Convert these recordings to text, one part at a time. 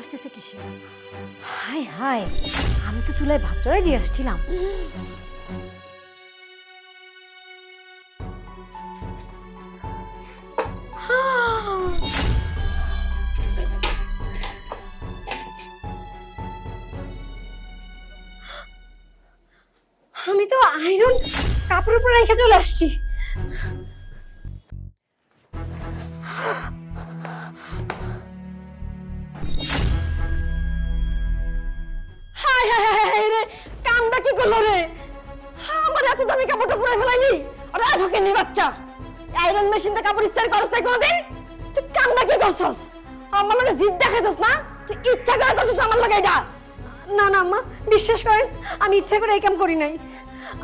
আসতেছে কিসে high high আমি তো চুলায় ভাত চড়াই দিয়ে আসছিলাম। আমি তো আয়রন কাপড়ের উপর রেখে চলে আসছি। পুরাই ফেলাইলি? আরে আফাকে নি বাচ্চা। আয়রন মেশিনতে কাপড় ইস্তারি করস তাই কোনোদিন? তুই কামটা কি করছস? আমার লগে জিদ দেখাইছস না? তুই ইচ্ছা করে করছস আমার লগে এটা? না না আম্মা বিশ্বাস করেন আমি ইচ্ছা করে এই কাম করি নাই।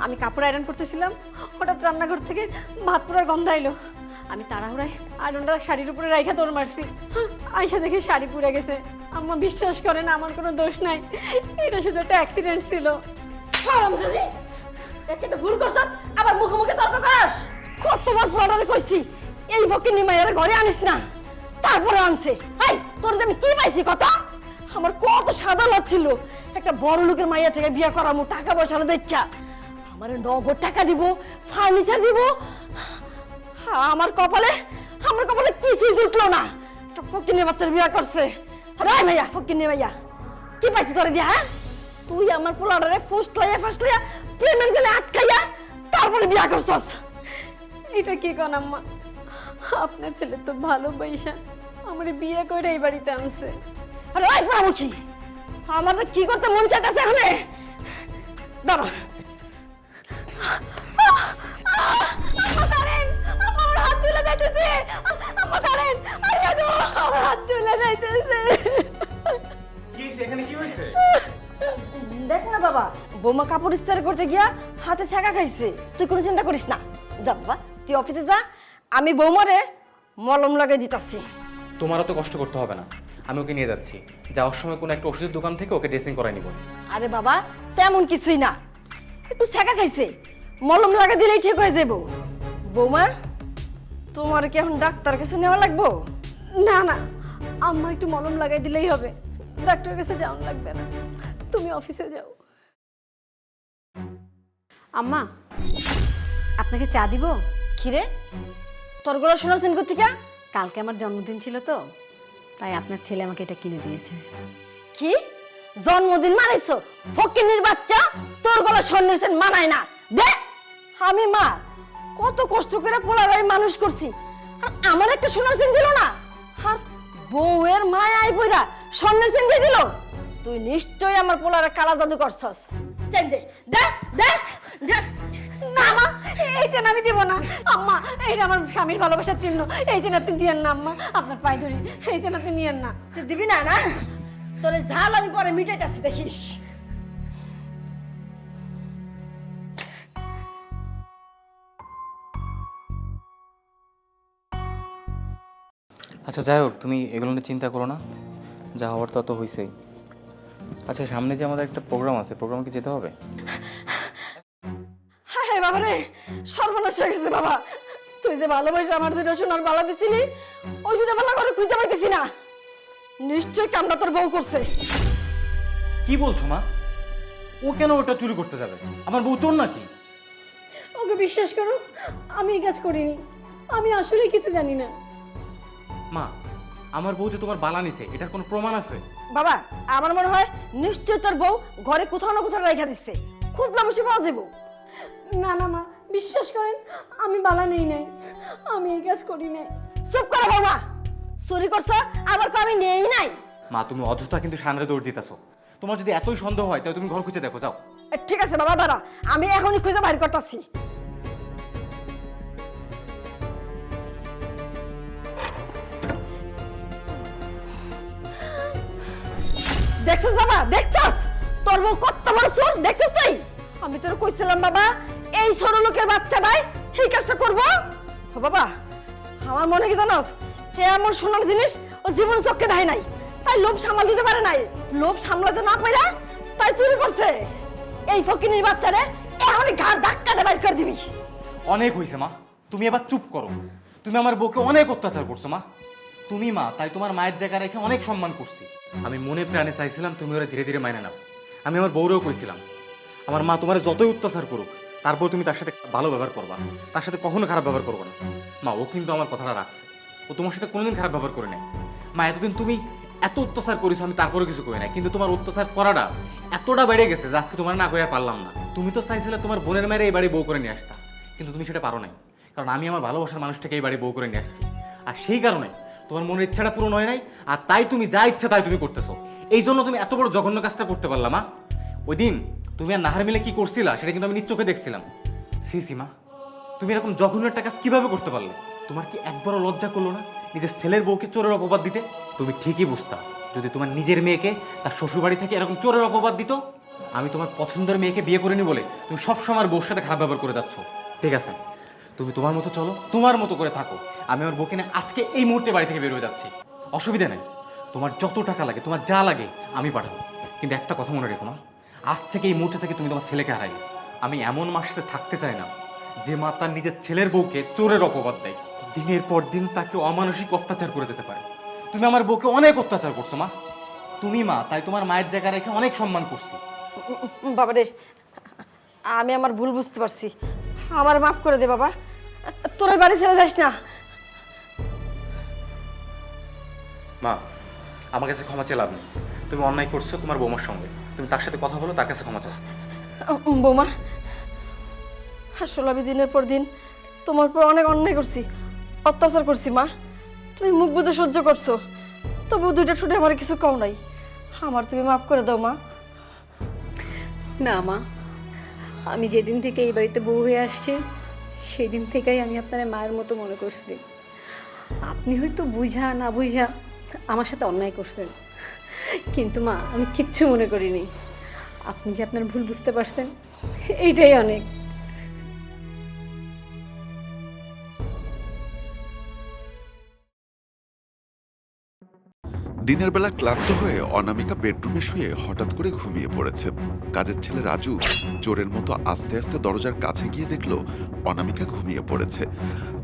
আমি কাপড় আয়রন করতেছিলাম হঠাৎ রান্নাঘর থেকে ভাত পোড়ার গন্ধ আইলো। আমি তাড়াহুড়ায় আয়রনটা শাড়ির উপরে রাইখা দৌড় মারছি। আয়সা দেখে শাড়ি পুড়ে গেছে। আম্মা বিশ্বাস করেন আমার কোনো দোষ নাই। এটা শুধু একটা অ্যাক্সিডেন্ট ছিল। হারামজাদি একে তো ভুল করছস, আবার মুখে মুখে তর্ক করাস। কতবার ফলারে কইছি, এই ফকির নিমাইয়ারে ঘরে আনিস না, তারপরে আনছে। হাই, তোর আমি কি পাইছি কত আমার কত সাদা লাগছিল, একটা বড় লোকের মাইয়া থেকে বিয়ে করামু, টাকা পয়সা দেখা আমার নগদ টাকা দিব ফার্নিচার দিব। আমার কপালে আমার কপালে কিছুই জুটলো না। একটা ফকিনের বাচ্চার বিয়ে করছে। রায় ভাইয়া ফকিনের ভাইয়া কি পাইছি তোরে দিয়া হ্যাঁ? তুই আমার পোলাডারে ফুসলাইয়া ফাসলাইয়া প্রেমের গেলে আটকাইয়া তারপরে বিয়া করছস। এটা কি কোন আম্মা? আপনার ছেলে তো ভালো পয়সা। আমার বিয়ে করে এই বাড়িতে আনছে। আরে ওই পরামুখী আমার যে কি করতে মন চাইতেছে এখন? দাঁড়া। দেখ না বাবা বৌমা কাপড় ইস্তারি করতে গিয়া হাতে ছাকা খাইছে। তুই কোনো চিন্তা করিস না। যা বাবা তুই অফিসে যা। আমি বৌমারে মলম লাগাই দিতাছি। তোমার তো কষ্ট করতে হবে না। আমি ওকে নিয়ে যাচ্ছি। যাওয়ার সময় কোনো একটা ওষুধের দোকান থেকে ওকে ড্রেসিং করাই নিব। আরে বাবা তেমন কিছুই না। একটু ছাকা খাইছে। মলম লাগা দিলেই ঠিক হয়ে যাব বৌমা তোমার কি এখন ডাক্তার কাছে নেওয়া লাগবো? না না। আম্মা একটু মলম লাগাই দিলেই হবে। ডাক্তারের কাছে যাওয়া লাগবে না। তুমি অফিসে যাও। আম্মা, আপনাকে চা দিব? খিরে তোর গলা শোনাচ্ছেন কোথেকে কালকে আমার জন্মদিন ছিল তো, তাই আপনার ছেলে আমাকে এটা কিনে দিয়েছে। কি? জন্মদিন মানাইছো ফকিনির বাচ্চা? তোর গলা শুনেছেন মানায় না। দে! আমি মা, কত কষ্ট করে পোলার পোলারাই মানুষ করছি। আর আমার একটা সোনার চেন দিল না? আর বউয়ের মায়াই বইরা স্বর্ণের দিয়ে দিল? তুই নিশ্চয়ই আমার পোলারে কালা জাদু করছস। চেন দে দে দে দে না মা এই চেন আমি দিব না। আম্মা এইটা আমার স্বামীর ভালোবাসার চিহ্ন। এই চেন আপনি দিয়েন না আম্মা। আপনার পায়ে ধরি। এই চেন আপনি নিয়েন না। তুই দিবি না না? তোরে ঝাল আমি পরে মিটাইতাছি দেখিস। আচ্ছা যাই হোক তুমি এগুলো নিয়ে চিন্তা করো না। যা হওয়ার তত হয়েছেই আচ্ছা সামনে যে আমাদের একটা প্রোগ্রাম আছে প্রোগ্রামে কি যেতে হবে? হ্যাঁ হ্যাঁ বাবা রে সর্বনাশ হয়ে গেছে বাবা। তুই যে ভালোবাসে আমার দুটো সোনার বালা দিছিলি ওই দুটো বালা করে খুঁজে পাইতেছি না। নিশ্চয়ই কামটা তোর বউ করছে। কি বলছো মা? ও কেন ওটা চুরি করতে যাবে? আমার বউ চোর নাকি? ওকে বিশ্বাস করো আমি এই কাজ করিনি। আমি আসলে কিছু জানি না। মা আমার বউ যে তোমার বালা নিছে এটার কোনো প্রমাণ আছে? বাবা আমার মনে হয় নিশ্চয়ই তোর বউ ঘরে কোথাও না কোথাও রেখা দিচ্ছে। খুঁজলা বসে পাওয়া যাব। না না মা বিশ্বাস করেন আমি বালা নেই নাই। আমি এই কাজ করি নাই। চুপ করো বাবা। চুরি করছ আবার কো আমি নেই নাই। মা তুমি অযথা কিন্তু সামনে দৌড় দিতেছো। তোমার যদি এতই সন্দেহ হয় তাহলে তুমি ঘর খুঁজে দেখো যাও। ঠিক আছে বাবা দাঁড়া। আমি এখনই খুঁজে বাইর করতেছি। দেখছিস বাবা? দেখছস? তোর বউ কত বড় চোর, দেখছিস তুই? আমি তোর কইছিলাম বাবা, এই ছোট লোকের বাচ্চাটাই এই কাজটা করব। বাবা, আমার মনে কি জানোস? হে এমন সোনার জিনিস, ও জীবন চক্কে দেয় নাই। তাই লোভ সামাল দিতে পারে নাই। লোভ সামলাতে না পাইরা তাই চুরি করছে। এই ফকিনির বাচ্চারে এখনই ঘা ধাক্কা দিয়ে বাইর করে দিবি। অনেক হয়েছে মা, তুমি এবার চুপ করো। তুমি আমার বউকে অনেক অত্যাচার করছ মা। তুমি মা, তাই তোমার মায়ের জায়গা রেখে অনেক সম্মান করছি। আমি মনে প্রাণে চাইছিলাম তুমি ওরা ধীরে ধীরে মাইনে নাও। আমি আমার বউরেও কইছিলাম, আমার মা তোমার যতই অত্যাচার করুক, তারপর তুমি তার সাথে ভালো ব্যবহার করবা। তার সাথে কখনো খারাপ ব্যবহার করবে না। মা, ও কিন্তু আমার কথাটা রাখছে। ও তোমার সাথে কোনোদিন খারাপ ব্যবহার করে নাই। মা, এতদিন তুমি এত অত্যাচার করেছ, আমি তারপরে কিছু করি নাই। কিন্তু তোমার অত্যাচার করাটা এতটা বেড়ে গেছে যে আজকে তোমার না কইয়া পারলাম না। তুমি তো চাইছিলে তোমার বোনের মেয়ের এই বাড়ি বউ করে নিয়ে আসতা, কিন্তু তুমি সেটা পারো নাই। কারণ আমি আমার ভালোবাসার মানুষটাকে এই বাড়ি বউ করে নিয়ে আসছি। আর সেই কারণে তোমার মনের ইচ্ছাটা পূরণ হয় নাই, আর তাই তুমি যা ইচ্ছা তাই তুমি করতেছো। এই জন্য তুমি এত বড় জঘন্য কাজটা করতে পারলাম মা। ওই দিন তুমি আর নাহার মিলে কি করছিলা, সেটা কিন্তু আমি নিজ চোখে দেখছিলাম। সি সীমা তুমি এরকম জঘন্য একটা কাজ কীভাবে করতে পারলে? তোমার কি একবারও লজ্জা করল না নিজের ছেলের বউকে চোরের অপবাদ দিতে? তুমি ঠিকই বুঝতা, যদি তোমার নিজের মেয়েকে তার শ্বশুরবাড়ি থেকে এরকম চোরের অপবাদ দিত, আমি তোমার পছন্দের মেয়েকে বিয়ে করিনি বলে তুমি সবসময় আমার বউর সাথে খারাপ ব্যবহার করে যাচ্ছ। ঠিক আছে? তুমি তোমার মতো চলো, তোমার মতো করে থাকো। আমি আমার বউকে নিয়ে আজকে এই মুহূর্তে বাড়ি থেকে বের হয়ে যাচ্ছি। অসুবিধা নেই। তোমার যত টাকা লাগে, তোমার যা লাগে, আমি পাঠাবো। কিন্তু একটা কথা মনে রেখো না আজ থেকে এই মুহূর্তে থেকে তুমি তোমার ছেলেকে হারাইবে আমি এমন মার সাথে থাকতে চাই না, যে মা তার নিজের ছেলের বউকে চোরের অপবাদ দেয়। দিনের পর দিন তাকে অমানসিক অত্যাচার করে যেতে পারে। তুমি আমার বউকে অনেক অত্যাচার করছ মা। তুমি মা, তাই তোমার মায়ের জায়গা রেখে অনেক সম্মান করছি। বাবারে, আমি আমার ভুল বুঝতে পারছি। আমার মাফ করে দে বাবা। তোর বাড়ি ছেড়ে যাস না। মা আমার কাছে ক্ষমা চেয়ে লাভ নেই। তুমি অন্যায় করছ তোমার বৌমার সঙ্গে। তুমি তার সাথে কথা বলো তার কাছে ক্ষমা চাও। বৌমা আসলে আমি দিনের পর দিন তোমার পর অনেক অন্যায় করছি অত্যাচার করছি মা। তুমি মুখ বুঝে সহ্য করছ। তবু দুইটা ঠুটে আমার কিছু কম নাই। আমার তুমি মাফ করে দাও মা। না মা। আমি যেদিন থেকে এই বাড়িতে বউ হয়ে আসছি সেই দিন থেকেই আমি আপনার মায়ের মতো মনে করছি। আপনি হয়তো বুঝা না বুঝা আমার সাথে অন্যায় করছেন। কিন্তু মা, আমি কিচ্ছু মনে করিনি। আপনি যে আপনার ভুল বুঝতে পারছেন, এইটাই অনেক। দিনের বেলা ক্লান্ত হয়ে অনামিকা বেডরুমে শুয়ে হঠাৎ করে ঘুমিয়ে পড়েছে। কাজের ছেলে রাজু চোরের মতো আস্তে আস্তে দরজার কাছে গিয়ে দেখল অনামিকা ঘুমিয়ে পড়েছে।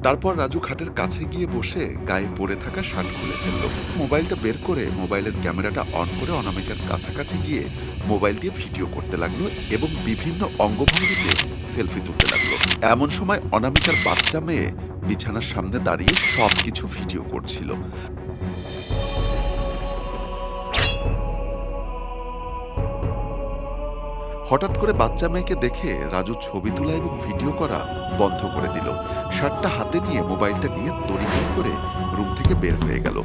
তারপর রাজু খাটের কাছে গিয়ে বসে গায়ে পড়ে থাকা শার্ট খুলে ফেলল। মোবাইলটা বের করে মোবাইলের ক্যামেরাটা অন করে অনামিকার কাছাকাছি গিয়ে মোবাইল দিয়ে ভিডিও করতে লাগল এবং বিভিন্ন অঙ্গভঙ্গিতে সেলফি তুলতে লাগল। এমন সময় অনামিকার বাচ্চা মেয়ে বিছানার সামনে দাঁড়িয়ে সব কিছু ভিডিও করছিল। হঠাৎ করে বাচ্চা মেয়েকে দেখে রাজু ছবি তোলা এবং ভিডিও করা বন্ধ করে দিল। শার্টটা হাতে নিয়ে মোবাইলটা নিয়ে তড়িঘড়ি করে রুম থেকে বের হয়ে গেল।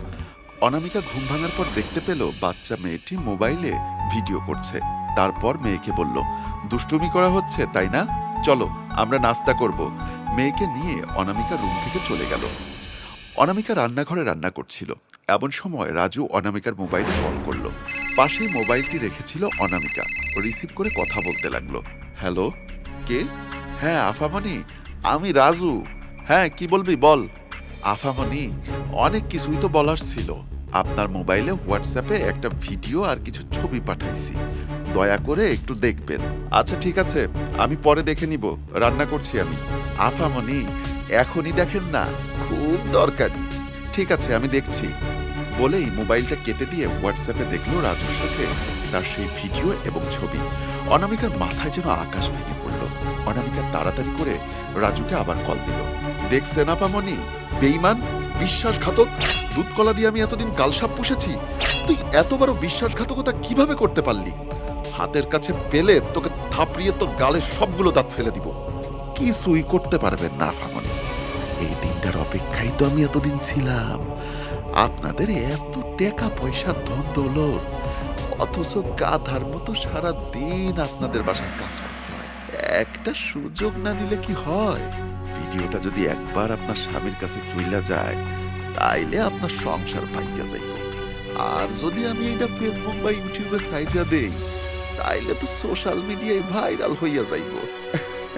অনামিকা ঘুম ভাঙার পর দেখতে পেল বাচ্চা মেয়েটি মোবাইলে ভিডিও করছে। তারপর মেয়েকে বলল, দুষ্টুমি করা হচ্ছে, তাই না? চলো, আমরা নাস্তা করব। মেয়েকে নিয়ে অনামিকা রুম থেকে চলে গেল। অনামিকা রান্নাঘরে রান্না করছিল। এমন সময় রাজু অনামিকার মোবাইলে কল করল। পাশে মোবাইলটি রেখেছিল অনামিকা। রিসিভ করে কথা বলতে লাগল। হ্যালো, কে? হ্যাঁ আফামনি, আমি রাজু। হ্যাঁ কি বলবি বল? আফামনি, অনেক কিছুই তো বলার ছিল। আপনার মোবাইলে হোয়াটসঅ্যাপে একটা ভিডিও আর কিছু ছবি পাঠাইছি। দয়া করে একটু দেখবেন। আচ্ছা ঠিক আছে, আমি পরে দেখে নিব। রান্না করছি আমি। আফামনি, এখনই দেখেন না, খুব দরকারি। ঠিক আছে, আমি দেখছি। বলেই মোবাইলটা কেটে দিয়ে হোয়াটসঅ্যাপে দেখল রাজুর সাথে। তার সেই ভিডিও এবং ছবি। অনামিকার মাথায় যেন আকাশ ভেঙে পড়ল। অনামিকা তাড়াতাড়ি করে রাজুকে আবার কল দিল। দেখছেন আপামনি বেইমান বিশ্বাসঘাতক? দুধ কলা দিয়ে আমি এতদিন কালসাপ পুষেছি। তুই এত বড় বিশ্বাসঘাতকতা কীভাবে করতে পারলি? হাতের কাছে পেলে তোকে থাপড়িয়ে তোর গালে সবগুলো দাঁত ফেলে দিব। কিছুই করতে পারবেন না আফামনি এই দিনটার অপেক্ষায় তো আমি এতদিন ছিলাম। আপনাদের এত টাকা পয়সা ধন দৌলত অথচ গাধার মতো সারা দিন আপনাদের বাসায় কাজ করতে হয়। একটা সুযোগ না নিলে কি হয়? ভিডিওটা যদি একবার আপনার স্বামীর কাছে চইলা যায়, তাইলে আপনার সংসার পাইয়া যাইব। আর যদি আমি এটা ফেসবুক বা ইউটিউবে সাইজা দেই, তাইলে তো সোশ্যাল মিডিয়ায় ভাইরাল হইয়া যাইব।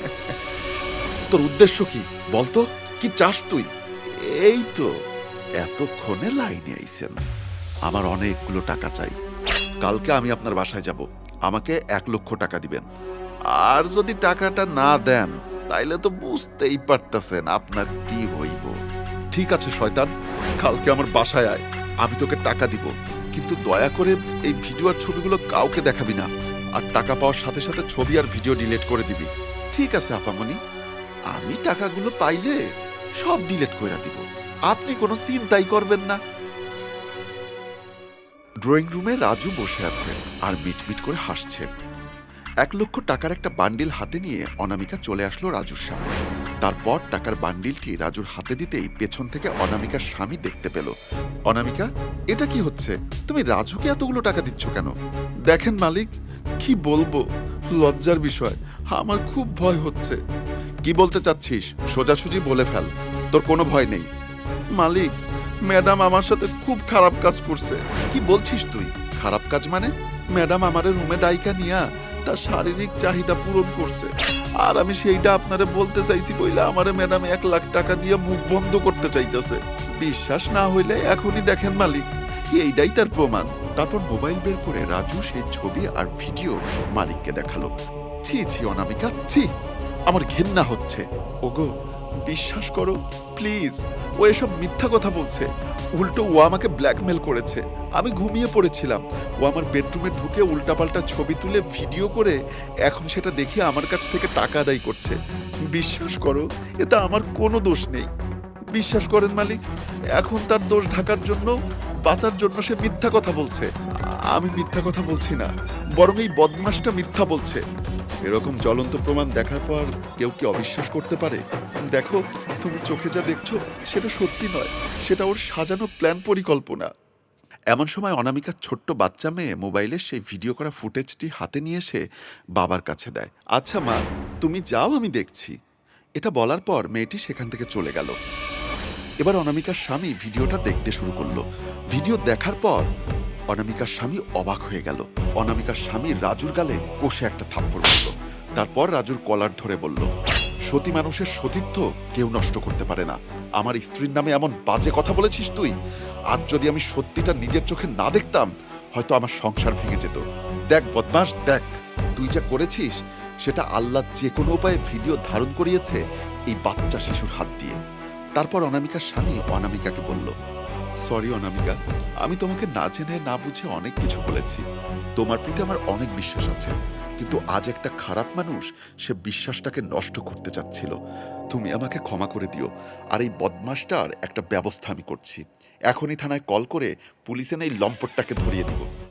তোর উদ্দেশ্য কি? বলতো, কি চাস তুই? এই তো, এতক্ষণে লাইনে আইছেন। আমার অনেকগুলো টাকা চাই। কালকে আমি আপনার বাসায় যাব। আমাকে এক লক্ষ টাকা দিবেন। আর যদি টাকাটা না দেন, তাইলে তো বুঝতেই পারতেছেন আপনার কি হইব। ঠিক আছে, শয়তান, কালকে আমার বাসায় আয়। আমি তোকে টাকা দিব। কিন্তু দয়া করে এই ভিডিও আর ছবিগুলো কাউকে দেখাবি না। আর টাকা পাওয়ার সাথে সাথে ছবি আর ভিডিও ডিলিট করে দিবি। ঠিক আছে, আপামনি। আমি টাকাগুলো পাইলে সব ডিলিট করে দিব। আপনি কোনো চিন্তাই করবেন না। ড্রয়িং রুমে রাজু বসে আছে আর মিটমিট করে হাসছে। এক লক্ষ টাকার একটা বান্ডিল হাতে নিয়ে অনামিকা চলে আসলো রাজুর সামনে। তারপর টাকার বান্ডিলটি রাজুর হাতে দিতেই পেছন থেকে অনামিকার স্বামী দেখতে পেল। অনামিকা, এটা কি হচ্ছে? তুমি রাজুকে এতগুলো টাকা দিচ্ছ কেন? দেখেন মালিক, কি বলব? লজ্জার বিষয়, আমার খুব ভয় হচ্ছে। কি বলতে চাচ্ছিস? সোজাসুজি বলে ফেল, তোর কোনো ভয় নেই। মালিক ম্যাডাম আমার সাথে খুব খারাপ কাজ করছে। কি বলছিস তুই? খারাপ কাজ মানে? ম্যাডাম আমারে রুমে ডাইকা নিয়া তার শারীরিক চাহিদা পূরণ করছে। আর আমি সেইটা আপনারে বলতে চাইছি বইলে আমারে ম্যাডাম এক লাখ টাকা দিয়ে মুখ বন্ধ করতে চাইতেছে। বিশ্বাস না হইলে এখনই দেখেন মালিক। এইটাই তার প্রমাণ। তারপর মোবাইল বের করে রাজু সেই ছবি আর ভিডিও মালিককে দেখাল। ছি ছি, অনামিকা, ছি! আমার ঘেন্না হচ্ছে। ওগো বিশ্বাস করো প্লিজ ও এসব মিথ্যা কথা বলছে। উল্টো ও আমাকে ব্ল্যাকমেল করেছে। আমি ঘুমিয়ে পড়েছিলাম। ও আমার বেডরুমে ঢুকে উল্টাপাল্টা ছবি তুলে ভিডিও করে এখন সেটা দেখে আমার কাছ থেকে টাকা আদায় করছে। বিশ্বাস করো এটা আমার কোনো দোষ নেই। বিশ্বাস করেন মালিক, এখন তার দোষ ঢাকার জন্য, বাঁচার জন্য সে মিথ্যা কথা বলছে। আমি মিথ্যা কথা বলছি না, বরং এই বদমাসটা মিথ্যা বলছে। এরকম জ্বলন্ত প্রমাণ দেখার পর কেউ কি অবিশ্বাস করতে পারে? দেখো, তুমি চোখে যা দেখছ, সেটা সত্যি নয়। সেটা ওর সাজানো প্ল্যান পরিকল্পনা। এমন সময় অনামিকার ছোট্ট বাচ্চা মেয়ে মোবাইলে সেই ভিডিও করা ফুটেজটি হাতে নিয়ে এসে বাবার কাছে দেয়। আচ্ছা মা, তুমি যাও, আমি দেখছি। এটা বলার পর মেয়েটি সেখান থেকে চলে গেল। এবার অনামিকার স্বামী ভিডিওটা দেখতে শুরু করল। ভিডিও দেখার পর অনামিকার স্বামী অবাক হয়ে গেল। অনামিকার স্বামী রাজুর গালে কষে একটা থাপ্পড় মারল। তারপর রাজুর কলার ধরে বলল, সতী মানুষের সতীর্থ কেউ নষ্ট করতে পারে না। আমার স্ত্রীর নামে এমন বাজে কথা বলেছিস তুই। আজ যদি আমি সত্যিটা নিজের চোখে না দেখতাম, হয়তো আমার সংসার ভেঙে যেত। দেখ বদমাস দেখ, তুই যা করেছিস, সেটা আল্লাহ যে কোনো উপায়ে ভিডিও ধারণ করিয়েছে এই বাচ্চা শিশুর হাত দিয়ে। তারপর অনামিকার স্বামী অনামিকাকে বলল সরি অনামিকা। আমি তোমাকে না জেনে না বুঝে অনেক কিছু বলেছি। তোমার প্রতি আমার অনেক বিশ্বাস আছে। কিন্তু আজ একটা খারাপ মানুষ সে বিশ্বাসটাকে নষ্ট করতে চাচ্ছিল। তুমি আমাকে ক্ষমা করে দিও। আর এই বদমাসটার একটা ব্যবস্থা আমি করছি। এখনই থানায় কল করে পুলিশে এই লম্পটটাকে ধরিয়ে দিব।